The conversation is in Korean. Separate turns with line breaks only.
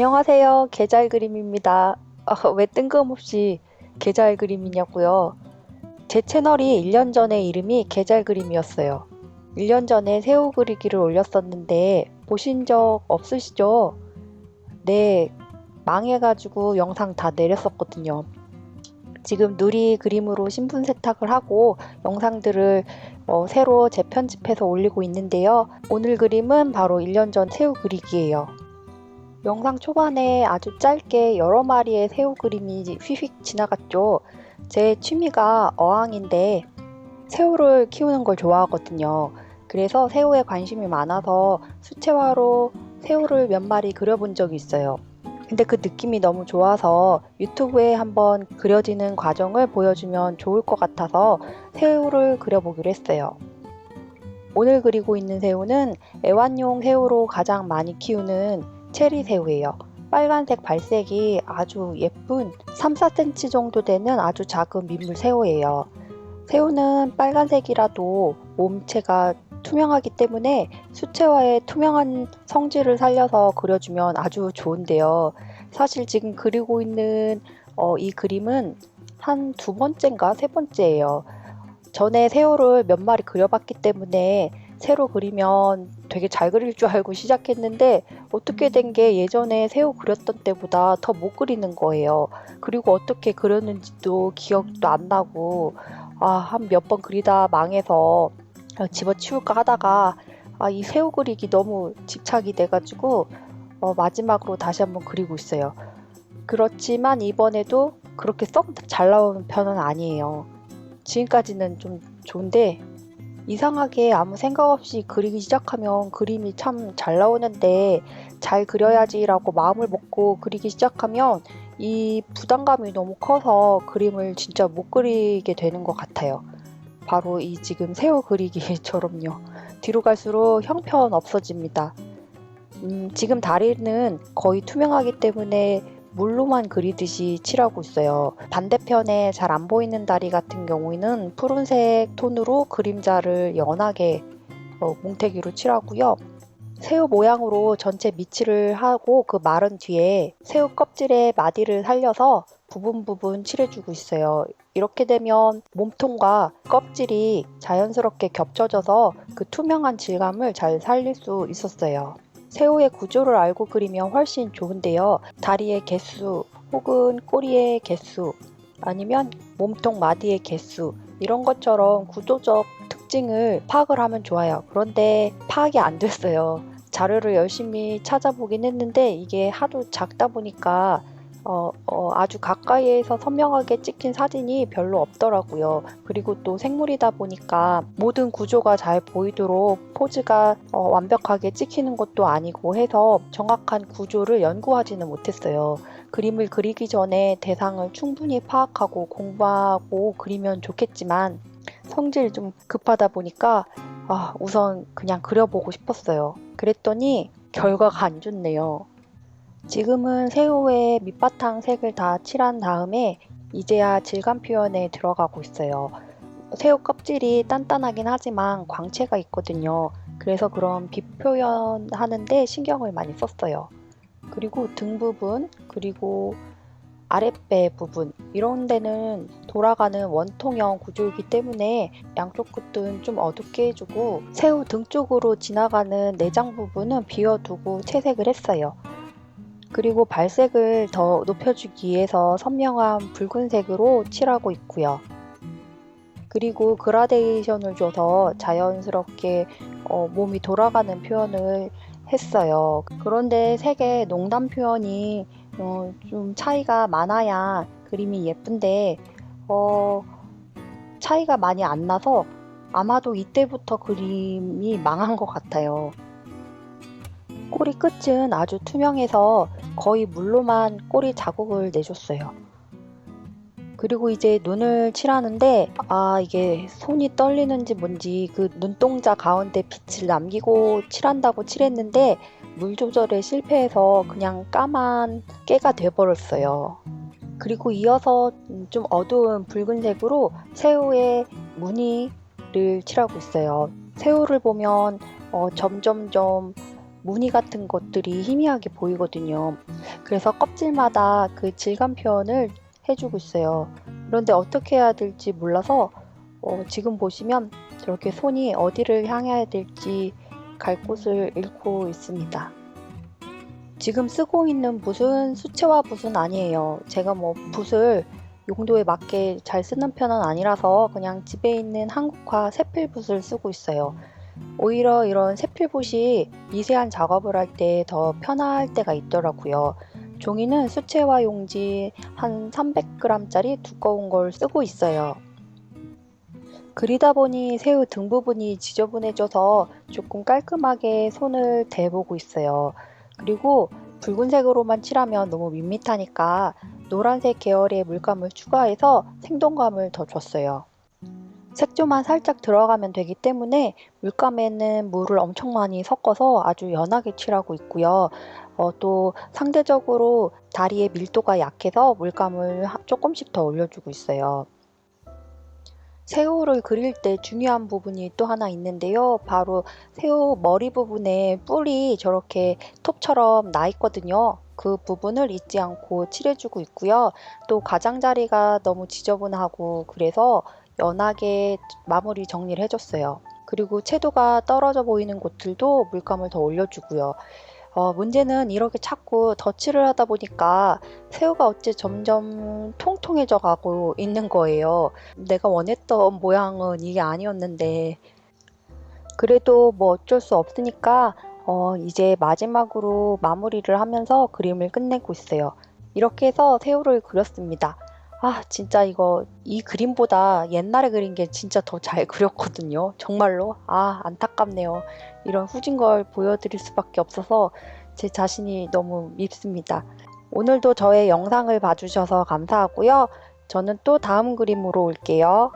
안녕하세요. 계절 그림입니다. 아, 왜 뜬금없이 계절 그림이냐고요? 제 채널이 1년 전에 이름이 계절 그림이었어요. 1년 전에 새우 그리기를 올렸었는데 보신 적 없으시죠? 네, 망해가지고 영상 다 내렸었거든요. 지금 누리 그림으로 신분 세탁을 하고 영상들을 어, 새로 재편집해서 올리고 있는데요. 오늘 그림은 바로 1년 전 새우 그리기예요. 영상 초반에 아주 짧게 여러 마리의 새우 그림이 휙휙 지나갔죠. 제 취미가 어항인데 새우를 키우는 걸 좋아하거든요. 그래서 새우에 관심이 많아서 수채화로 새우를 몇 마리 그려본 적이 있어요. 근데 그 느낌이 너무 좋아서 유튜브에 한번 그려지는 과정을 보여주면 좋을 것 같아서 새우를 그려보기로 했어요. 오늘 그리고 있는 새우는 애완용 새우로 가장 많이 키우는 체리 새우예요. 빨간색 발색이 아주 예쁜 3, 4cm 정도 되는 아주 작은 민물 새우예요. 새우는 빨간색이라도 몸체가 투명하기 때문에 수채화의 투명한 성질을 살려서 그려주면 아주 좋은데요. 사실 지금 그리고 있는 어, 이 그림은 한 두 번째인가 세 번째예요. 전에 새우를 몇 마리 그려봤기 때문에 새로 그리면 되게 잘 그릴 줄 알고 시작했는데 어떻게 된 게 예전에 새우 그렸던 때보다 더 못 그리는 거예요. 그리고 어떻게 그렸는지도 기억도 안 나고 아, 한 몇 번 그리다 망해서 어, 집어치울까 하다가 아, 이 새우 그리기 너무 집착이 돼가지고 어, 마지막으로 다시 한번 그리고 있어요. 그렇지만 이번에도 그렇게 썩 잘 나오는 편은 아니에요. 지금까지는 좀 좋은데 이상하게 아무 생각 없이 그리기 시작하면 그림이 참 잘 나오는데 잘 그려야지라고 마음을 먹고 그리기 시작하면 이 부담감이 너무 커서 그림을 진짜 못 그리게 되는 것 같아요. 바로 이 지금 새우 그리기처럼요. 뒤로 갈수록 형편 없어집니다. 음, 지금 다리는 거의 투명하기 때문에 물로만 그리듯이 칠하고 있어요. 반대편에 잘 안 보이는 다리 같은 경우에는 푸른색 톤으로 그림자를 연하게 어, 뭉태기로 칠하고요. 새우 모양으로 전체 미칠을 하고 그 마른 뒤에 새우 껍질의 마디를 살려서 부분 부분 칠해주고 있어요. 이렇게 되면 몸통과 껍질이 자연스럽게 겹쳐져서 그 투명한 질감을 잘 살릴 수 있었어요. 새우의 구조를 알고 그리면 훨씬 좋은데요. 다리의 개수 혹은 꼬리의 개수 아니면 몸통 마디의 개수 이런 것처럼 구조적 특징을 파악을 하면 좋아요. 그런데 파악이 안 됐어요. 자료를 열심히 찾아보긴 했는데 이게 하도 작다 보니까 어, 어, 아주 가까이에서 선명하게 찍힌 사진이 별로 없더라고요. 그리고 또 생물이다 보니까 모든 구조가 잘 보이도록 포즈가 어, 완벽하게 찍히는 것도 아니고 해서 정확한 구조를 연구하지는 못했어요. 그림을 그리기 전에 대상을 충분히 파악하고 공부하고 그리면 좋겠지만 성질이 좀 급하다 보니까 아, 우선 그냥 그려보고 싶었어요. 그랬더니 결과가 안 좋네요. 지금은 새우의 밑바탕 색을 다 칠한 다음에 이제야 질감 표현에 들어가고 있어요. 새우 껍질이 단단하긴 하지만 광채가 있거든요. 그래서 그런 빛 표현하는데 신경을 많이 썼어요. 그리고 등 부분, 그리고 아랫배 부분 이런 데는 돌아가는 원통형 구조이기 때문에 양쪽 끝은 좀 어둡게 해주고 새우 등 쪽으로 지나가는 내장 부분은 비워두고 채색을 했어요. 그리고 발색을 더 높여주기 위해서 선명한 붉은색으로 칠하고 있고요. 그리고 그라데이션을 줘서 자연스럽게 어, 몸이 돌아가는 표현을 했어요. 그런데 색의 농담 표현이 어, 좀 차이가 많아야 그림이 예쁜데 어, 차이가 많이 안 나서 아마도 이때부터 그림이 망한 것 같아요. 꼬리 끝은 아주 투명해서 거의 물로만 꼬리 자국을 내줬어요. 그리고 이제 눈을 칠하는데 아 이게 손이 떨리는지 뭔지 그 눈동자 가운데 빛을 남기고 칠한다고 칠했는데 물 조절에 실패해서 그냥 까만 깨가 돼버렸어요. 그리고 이어서 좀 어두운 붉은색으로 새우의 무늬를 칠하고 있어요. 새우를 보면 어, 점점점 무늬 같은 것들이 희미하게 보이거든요. 그래서 껍질마다 그 질감 표현을 해주고 있어요. 그런데 어떻게 해야 될지 몰라서 어, 지금 보시면 저렇게 손이 어디를 향해야 될지 갈 곳을 잃고 있습니다. 지금 쓰고 있는 붓은 수채화 붓은 아니에요. 제가 뭐 붓을 용도에 맞게 잘 쓰는 편은 아니라서 그냥 집에 있는 한국화 세필 붓을 쓰고 있어요. 오히려 이런 세필붓이 미세한 작업을 할 때 더 편할 때가 있더라고요. 종이는 수채화 용지 한 300g짜리 두꺼운 걸 쓰고 있어요. 그리다 보니 새우 등 부분이 지저분해져서 조금 깔끔하게 손을 대보고 있어요. 그리고 붉은색으로만 칠하면 너무 밋밋하니까 노란색 계열의 물감을 추가해서 생동감을 더 줬어요. 색조만 살짝 들어가면 되기 때문에 물감에는 물을 엄청 많이 섞어서 아주 연하게 칠하고 있고요. 어, 또 상대적으로 다리의 밀도가 약해서 물감을 하- 조금씩 더 올려주고 있어요. 새우를 그릴 때 중요한 부분이 또 하나 있는데요. 바로 새우 머리 부분에 뿔이 저렇게 톱처럼 나 있거든요. 그 부분을 잊지 않고 칠해주고 있고요. 또 가장자리가 너무 지저분하고 그래서 연하게 마무리 정리를 해줬어요. 그리고 채도가 떨어져 보이는 곳들도 물감을 더 올려주고요. 어, 문제는 이렇게 자꾸 덧칠을 하다 보니까 새우가 어째 점점 통통해져 가고 있는 거예요. 내가 원했던 모양은 이게 아니었는데 그래도 뭐 어쩔 수 없으니까 어, 이제 마지막으로 마무리를 하면서 그림을 끝내고 있어요. 이렇게 해서 새우를 그렸습니다. 아, 진짜 이거 이 그림보다 옛날에 그린 게 진짜 더 잘 그렸거든요. 정말로. 아, 안타깝네요. 이런 후진 걸 보여드릴 수밖에 없어서 제 자신이 너무 밉습니다. 오늘도 저의 영상을 봐주셔서 감사하고요. 저는 또 다음 그림으로 올게요.